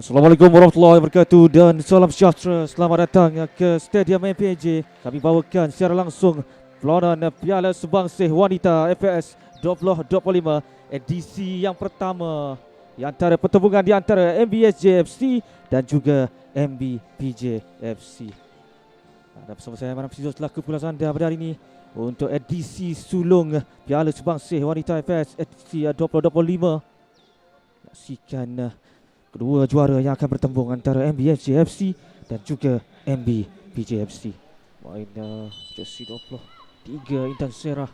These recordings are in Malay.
Assalamualaikum warahmatullahi wabarakatuh dan salam sejahtera. Selamat datang ke Stadium MPJ. Kami bawakan secara langsung perlawanan Piala Subangsih Wanita FPS 2025 edisi yang pertama di antara pertembungan di antara MBSJ FC dan juga MBPJ FC. Dan bersama saya Manam Sizo selaku pulas anda pada hari ini untuk edisi sulung Piala Subangsih Wanita FPS edisi 2025. Saksikan uh, kedua juara yang akan bertembung antara MBFC FC dan juga MB PJFC. Main uh, jersey 23 Intan Serah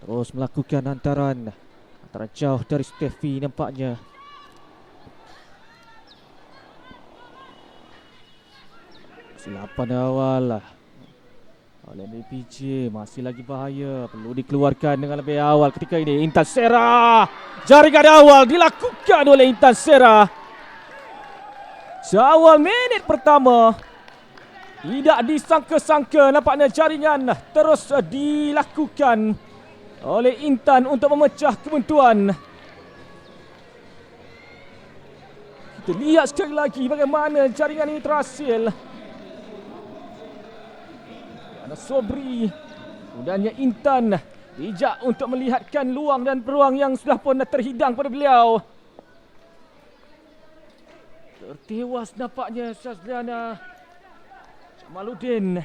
terus melakukan hantaran hantaran jauh dari Steffi nampaknya. Silapan awal. Oleh MPJ masih lagi bahaya Perlu dikeluarkan dengan lebih awal ketika ini Intan Serah Jaringan awal dilakukan oleh Intan Serah Seawal minit pertama. Tidak disangka-sangka nampaknya jaringan terus dilakukan oleh Intan untuk memecah kebuntuan. Kita lihat sekali lagi bagaimana jaringan ini terhasil Ana Sobri Kemudiannya Intan Bijak untuk melihatkan luang dan peluang yang sudah pun terhidang pada beliau Tertewas nampaknya Syazliana Jamaluddin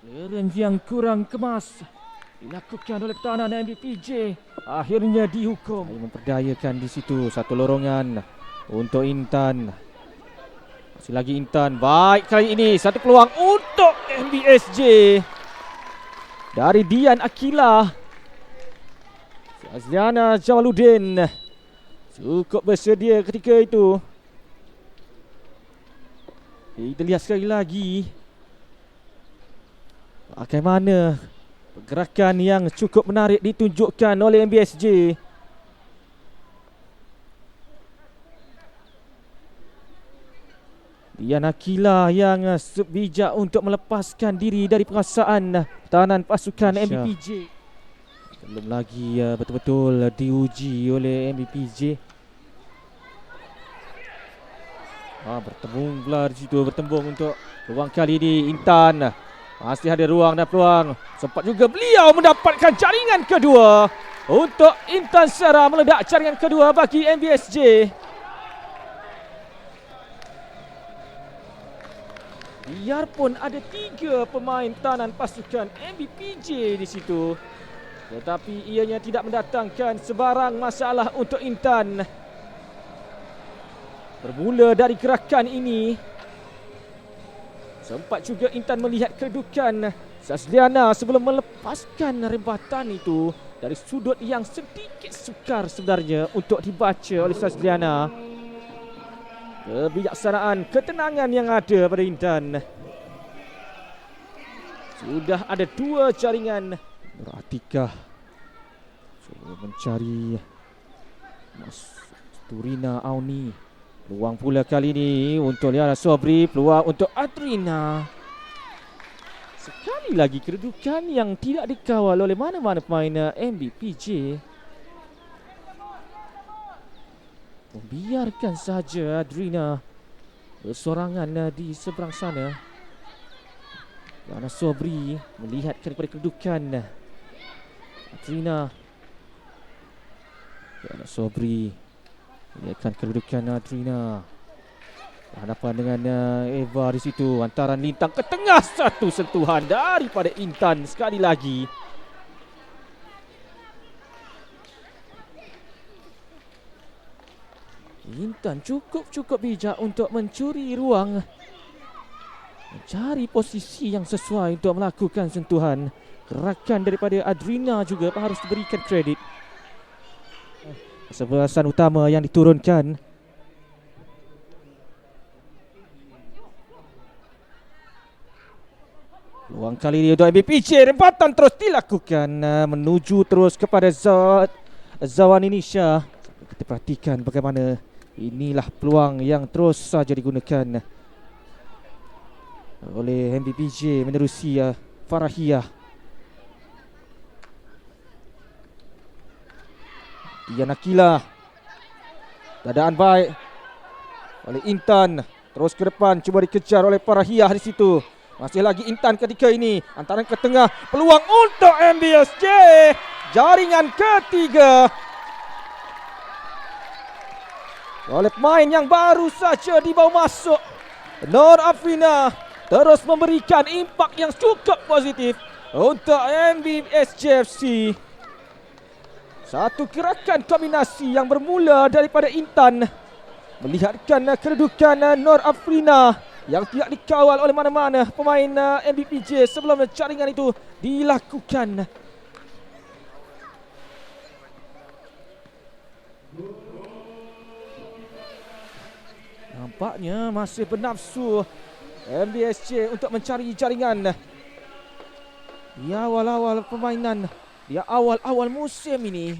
Clearance yang kurang kemas Dilakukan oleh pertahanan MBPJ Akhirnya dihukum Saya memperdayakan di situ satu lorongan Untuk Intan masih lagi Intan. Baik kali ini satu peluang untuk MBSJ. Dari Dian Akila. Azliana Jamaluddin. Cukup bersedia ketika itu. Kita lihat sekali lagi. Bagaimana pergerakan yang cukup menarik ditunjukkan oleh MBSJ. Dian Akila yang bijak untuk melepaskan diri dari pengasaan uh, pertahanan pasukan. MBPJ. Belum lagi uh, betul-betul diuji oleh MBPJ. Ah, bertembung pula di situ bertembung untuk ruang kali ini Intan. Masih ada ruang dan peluang. Sempat juga beliau mendapatkan jaringan kedua untuk Intan Sarah meledak jaringan kedua bagi MBSJ. Biarpun ada tiga pemain tahanan pasukan MBPJ di situ Tetapi ianya tidak mendatangkan sebarang masalah untuk Intan Bermula dari gerakan ini Sempat juga Intan melihat kedudukan Sasliana sebelum melepaskan rembatan itu Dari sudut yang sedikit sukar sebenarnya untuk dibaca oleh Sasliana Kebijaksanaan, ketenangan yang ada pada Intan. Sudah ada dua jaringan. Beratikah cuba mencari Mas Turina Auni. Peluang pula kali ini untuk Liana Sobri. Peluang untuk Adrina. Sekali lagi kedudukan yang tidak dikawal oleh mana-mana pemain eh, MBPJ. Membiarkan saja Adrina bersorangan eh, di seberang sana. Yana Sobri melihat kepada kedudukan Adrina. Yana Sobri melihatkan kedudukan Adrina. Berhadapan dengan eh, Eva di situ. Hantaran lintang ke tengah satu sentuhan daripada Intan sekali lagi. Intan cukup-cukup bijak untuk mencuri ruang Mencari posisi yang sesuai untuk melakukan sentuhan Gerakan daripada Adrina juga harus diberikan kredit Kesebelasan utama yang diturunkan. Luang kali ini untuk MBPJ Rempatan terus dilakukan uh, Menuju terus kepada Zawan Indonesia Kita perhatikan bagaimana Inilah peluang yang terus saja digunakan Oleh MBPJ menerusi uh, Farahiyah Dian Akila Dadaan baik oleh Intan. Terus ke depan cuba dikejar oleh para hiah di situ. Masih lagi Intan ketika ini. Antara ke tengah. Peluang untuk MBSJ. Jaringan ketiga. Oleh pemain yang baru saja dibawa masuk. Nur Afrina terus memberikan impak yang cukup positif untuk MBSJFC. Satu gerakan kombinasi yang bermula daripada Intan melihatkan kedudukan Nur Afrina yang tidak dikawal oleh mana-mana pemain uh, MBPJ sebelum jaringan itu dilakukan. Nampaknya masih bernafsu MBSJ untuk mencari jaringan. Di awal-awal permainan, di awal-awal musim ini.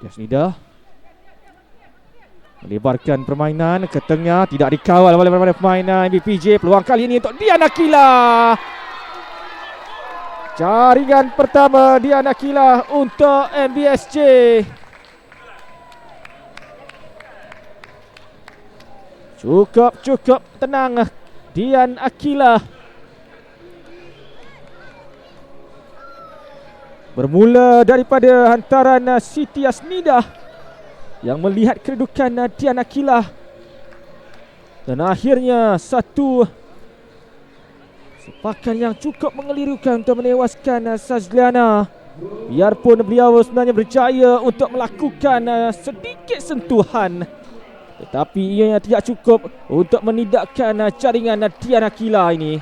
Jasnida Melebarkan permainan ke tengah. Tidak dikawal oleh pemain MBPJ Peluang kali ini untuk Diana Kila Jaringan pertama Diana Kila untuk MBSJ Cukup cukup tenang Dian Akila Bermula daripada hantaran Siti Asnidah yang melihat kedudukan Diana Kilah dan akhirnya satu sepakan yang cukup mengelirukan untuk menewaskan Sajliana biarpun beliau sebenarnya berjaya untuk melakukan uh, sedikit sentuhan tetapi ia tidak cukup untuk menidakkan uh, jaringan Diana Kila ini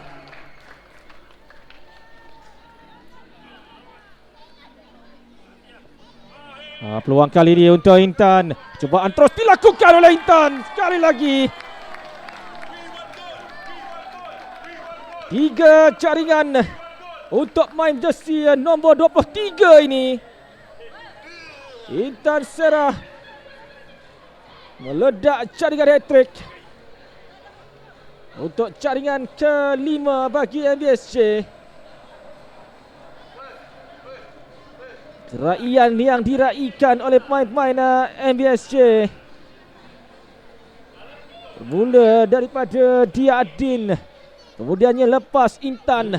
Ha, peluang kali ini untuk Intan. Cubaan terus dilakukan oleh Intan. Sekali lagi. Tiga jaringan untuk main jersey nombor 23 ini. Intan Serah meledak jaringan hat-trick. Untuk jaringan kelima bagi MBSJ. Raian yang diraikan oleh pemain-pemain uh, MBSJ Bermula daripada Dia Adin Kemudiannya lepas Intan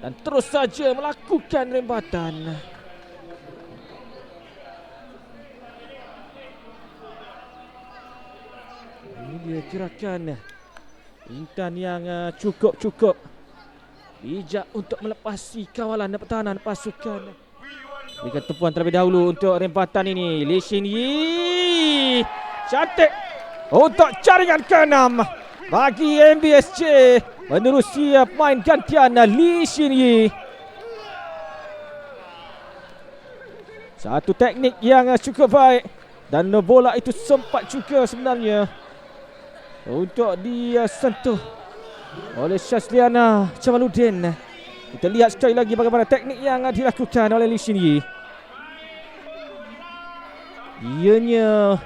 Dan terus saja melakukan rembatan Ini dia gerakan Intan yang uh, cukup-cukup. Bijak untuk melepasi kawalan pertahanan pasukan Berikan tumpuan terlebih dahulu untuk rempatan ini. Lee Xin Yi. Cantik. Untuk jaringan ke-6. Bagi MBSJ. Menerusi main gantian Lee Xin Yi. Satu teknik yang cukup baik. Dan bola itu sempat juga sebenarnya. Untuk disentuh oleh Syazliana Jamaludin. Kita lihat sekali lagi bagaimana teknik yang dilakukan oleh Lee Xin Yi. Ianya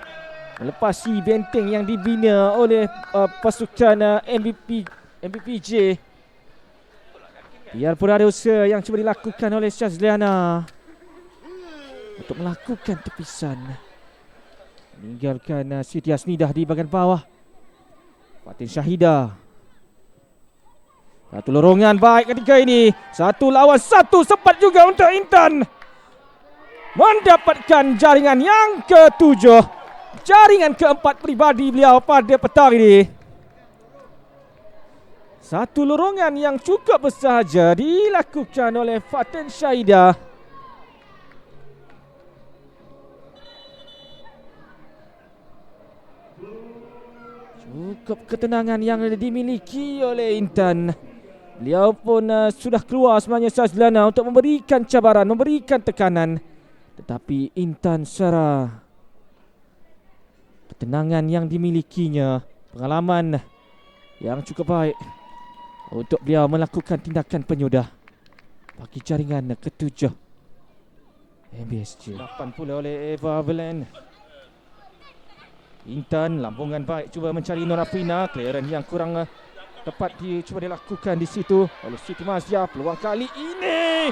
melepasi benteng yang dibina oleh uh, pasukan uh, MVP MVPJ. Biarpun ada usaha yang cuba dilakukan oleh Syazliana untuk melakukan tepisan. Meninggalkan uh, Siti Asnidah di bahagian bawah. Fatin Syahidah satu lorongan baik ketika ini. Satu lawan satu sempat juga untuk Intan. Mendapatkan jaringan yang ketujuh. Jaringan keempat pribadi beliau pada petang ini. Satu lorongan yang cukup besar saja dilakukan oleh Fatin Syaidah. Cukup ketenangan yang dimiliki oleh Intan. Beliau pun uh, sudah keluar sebenarnya Sazlana untuk memberikan cabaran, memberikan tekanan. Tetapi Intan secara ketenangan yang dimilikinya, pengalaman yang cukup baik untuk beliau melakukan tindakan penyudah bagi jaringan ketujuh MBSJ. 8 pula oleh Eva Velen. Intan lambungan baik cuba mencari Norapina, clearance yang kurang uh, Tepat cuba dilakukan di situ oleh Siti Mazia. Peluang kali ini.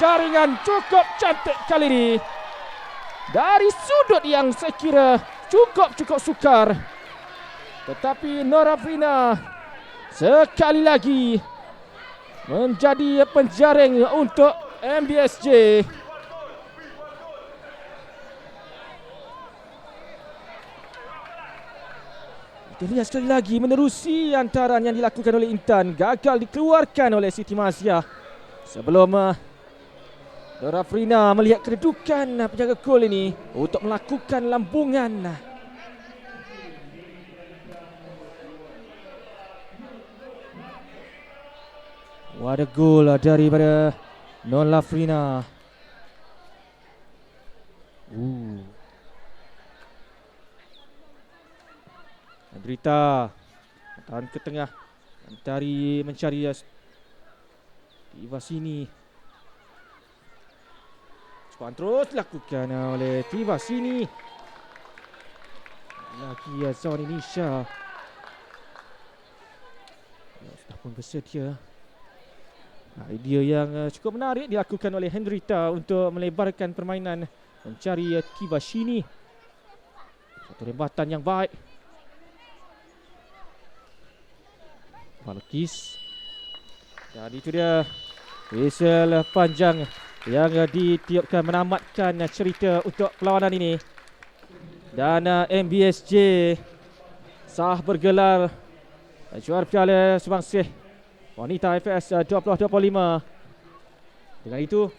Jaringan cukup cantik kali ini. dari sudut yang saya kira cukup-cukup sukar. Tetapi Nora sekali lagi menjadi penjaring untuk MBSJ. Lihat sekali lagi menerusi antaran yang dilakukan oleh Intan gagal dikeluarkan oleh Siti Mazia sebelum uh, Dora Frina melihat kedudukan uh, penjaga gol ini untuk melakukan lambungan. What a goal uh, daripada Non Lafrina. Ooh. Andrita tahan ke tengah mencari mencari uh, Tiba sini Cepat terus dilakukan uh, oleh Tiba sini Lagi Zon Indonesia Ya, Sudah pun bersedia. Idea yang uh, cukup menarik dilakukan oleh Hendrita untuk melebarkan permainan mencari uh, Tiba sini Satu rembatan yang baik Malukis Dan itu dia. Whistle panjang Yang ditiupkan menamatkan cerita untuk perlawanan ini. Dan uh, MBSJ Sah bergelar. Juara Piala Subangsih Wanita FS uh, 2025 Dengan itu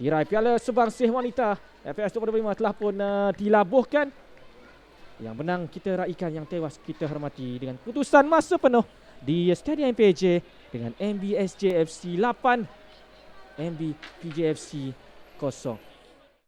Tirai Piala Subangsih Wanita FS 2025 telah pun uh, dilabuhkan. Yang menang kita raikan. Yang tewas kita hormati. Dengan putusan masa penuh di Stadium MPJ dengan MBSJ FC 8 MB PJFC 0